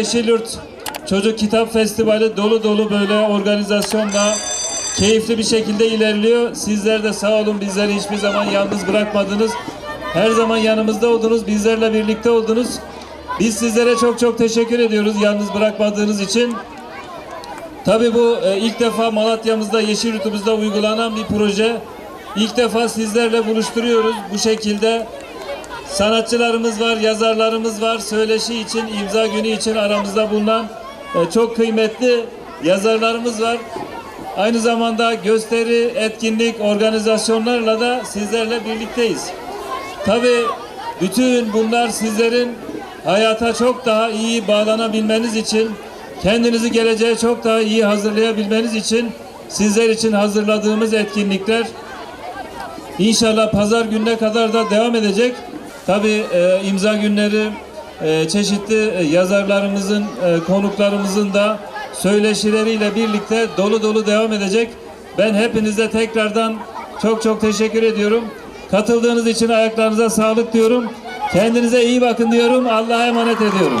Yeşilyurt Çocuk Kitap Festivali dolu dolu böyle organizasyonla keyifli bir şekilde ilerliyor. Sizler de sağ olun bizleri hiçbir zaman yalnız bırakmadınız. Her zaman yanımızda oldunuz, bizlerle birlikte oldunuz. Biz sizlere çok çok teşekkür ediyoruz yalnız bırakmadığınız için. Tabii bu e, ilk defa Malatya'mızda, Yeşilyurt'umuzda uygulanan bir proje. İlk defa sizlerle buluşturuyoruz bu şekilde. Sanatçılarımız var, yazarlarımız var. Söyleşi için, imza günü için aramızda bulunan e, çok kıymetli yazarlarımız var. Aynı zamanda gösteri, etkinlik, organizasyonlarla da sizlerle birlikteyiz. Tabii bütün bunlar sizlerin hayata çok daha iyi bağlanabilmeniz için, kendinizi geleceğe çok daha iyi hazırlayabilmeniz için sizler için hazırladığımız etkinlikler. İnşallah pazar gününe kadar da devam edecek. Tabii e, imza günleri e, çeşitli e, yazarlarımızın, e, konuklarımızın da söyleşileriyle birlikte dolu dolu devam edecek. Ben hepinize tekrardan çok çok teşekkür ediyorum. Katıldığınız için ayaklarınıza sağlık diyorum. Kendinize iyi bakın diyorum. Allah'a emanet ediyorum.